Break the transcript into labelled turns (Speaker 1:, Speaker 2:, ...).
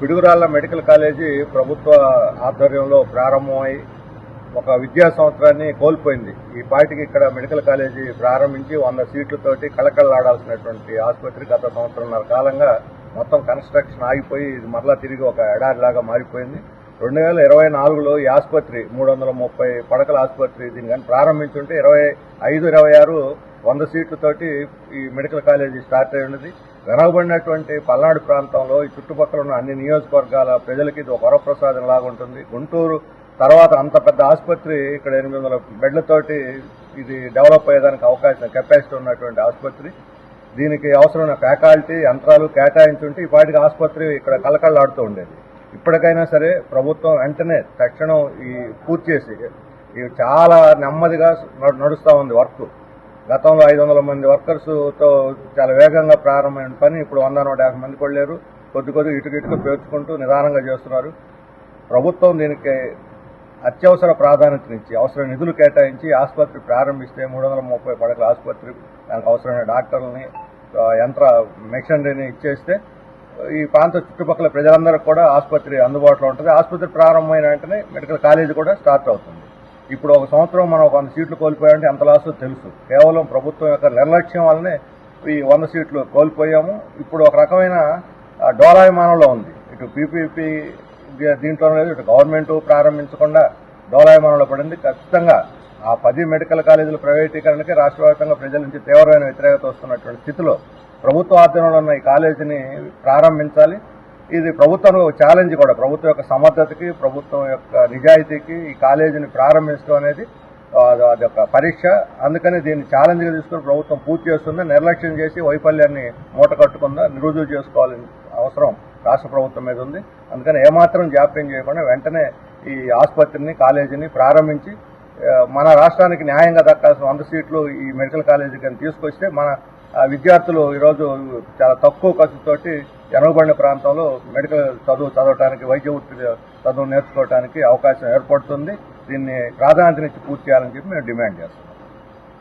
Speaker 1: Piduguralla medical college ప్రభుత్వ ఆధ్వర్యంలో ప్రారంభమై ఒక విద్యా సంవత్సరాన్ని కోల్పోయింది. ఈ పాటికి ఇక్కడ మెడికల్ కాలేజీ ప్రారంభించి వంద సీట్లతోటి కళకళలాడాల్సినటువంటి ఆసుపత్రి గత సంవత్సరంన్నర కాలంగా మొత్తం కన్స్ట్రక్షన్ ఆగిపోయి ఇది మరలా తిరిగి ఒక ఎడారిలాగా మారిపోయింది. రెండు వేల ఇరవై నాలుగులో ఈ ఆసుపత్రి మూడు వందల ముప్పై పడకల ఆసుపత్రి దీని కానీ ప్రారంభించుంటే ఇరవై ఐదు ఇరవై ఆరు వంద సీట్లతోటి ఈ మెడికల్ కాలేజీ స్టార్ట్ అయి ఉన్నది. వెనకబడినటువంటి పల్నాడు ప్రాంతంలో ఈ చుట్టుపక్కల ఉన్న అన్ని నియోజకవర్గాల ప్రజలకి ఇది ఒక వరప్రసాదం లాగా ఉంటుంది. గుంటూరు తర్వాత అంత పెద్ద ఆసుపత్రి ఇక్కడ ఎనిమిది వందల బెడ్లతోటి ఇది డెవలప్ అయ్యేదానికి అవకాశం కెపాసిటీ ఉన్నటువంటి ఆసుపత్రి. దీనికి అవసరమైన ఫ్యాకల్టీ యంత్రాలు కేటాయించుంటే ఈ పాటికి ఆసుపత్రి ఇక్కడ కలకళ్ళాడుతూ ఉండేది. ఇప్పటికైనా సరే ప్రభుత్వం వెంటనే తక్షణం ఈ పూర్తి చేసి ఇది చాలా నెమ్మదిగా నడు- నడుస్తూ ఉంది వర్క్. గతంలో ఐదు వందల మంది వర్కర్స్తో చాలా వేగంగా ప్రారంభమైన పని ఇప్పుడు వంద నూట యాభై మంది కూడా లేరు కొద్ది కొద్ది ఇటుక ఇటుక పేర్చుకుంటూ నిదానంగా చేస్తున్నారు. ప్రభుత్వం దీనికి అత్యవసర ప్రాధాన్యతనిచ్చి అవసరం నిధులు కేటాయించి ఆసుపత్రి ప్రారంభిస్తే మూడు వందల ముప్పై పడకల ఆసుపత్రి దానికి అవసరమైన డాక్టర్లని యంత్ర మెషినరీని ఇచ్చేస్తే ఈ ప్రాంత చుట్టుపక్కల ప్రజలందరికీ కూడా ఆసుపత్రి అందుబాటులో ఉంటుంది. ఆసుపత్రి ప్రారంభమైన వెంటనే మెడికల్ కాలేజీ కూడా స్టార్ట్ అవుతుంది. ఇప్పుడు ఒక సంవత్సరం మనం ఒక వంద సీట్లు కోల్పోయామంటే ఎంత లాసో తెలుసు. కేవలం ప్రభుత్వం యొక్క నిర్లక్ష్యం వల్లనే ఈ వంద సీట్లు కోల్పోయాము. ఇప్పుడు ఒక రకమైన డోలాయమానంలో ఉంది. ఇటు పీపీపీ దీంట్లో లేదు ఇటు గవర్నమెంట్ ప్రారంభించకుండా డోలాయమానంలో పడింది. ఖచ్చితంగా ఆ పది మెడికల్ కాలేజీల ప్రైవేటీకరణకి రాష్ట్ర వ్యాప్తంగా ప్రజల నుంచి తీవ్రమైన వ్యతిరేకత వస్తున్నటువంటి స్థితిలో ప్రభుత్వ ఆధ్వర్యంలో ఉన్న ఈ కాలేజీని ప్రారంభించాలి. ఇది ప్రభుత్వం ఛాలెంజ్ కూడా. ప్రభుత్వం యొక్క సమర్థతకి ప్రభుత్వం యొక్క నిజాయితీకి ఈ కాలేజీని ప్రారంభించడం అనేది అది ఒక పరీక్ష. అందుకని దీన్ని ఛాలెంజ్గా తీసుకుని ప్రభుత్వం పూర్తి చేస్తుందా. నిర్లక్ష్యం చేసి వైఫల్యాన్ని మూట కట్టుకుందా నిరుజువు చేసుకోవాలని అవసరం రాష్ట్ర ప్రభుత్వం మీద ఉంది. అందుకని ఏమాత్రం జాప్యం చేయకుండా వెంటనే ఈ ఆసుపత్రిని కాలేజీని ప్రారంభించి మన రాష్ట్రానికి న్యాయంగా దక్కాల్సిన వంద సీట్లు ఈ మెడికల్ కాలేజీ కానీ తీసుకొస్తే మన విద్యార్థులు ఈరోజు చాలా తక్కువ ఖర్చుతోటి వెనుకబడిన ప్రాంతంలో మెడికల్ చదువు చదవటానికి వైద్య వృత్తి చదువు నేర్చుకోవడానికి అవకాశం ఏర్పడుతుంది. దీన్ని ప్రాధాన్యతనిచ్చి పూర్తి చేయాలని చెప్పి మేము డిమాండ్ చేస్తాం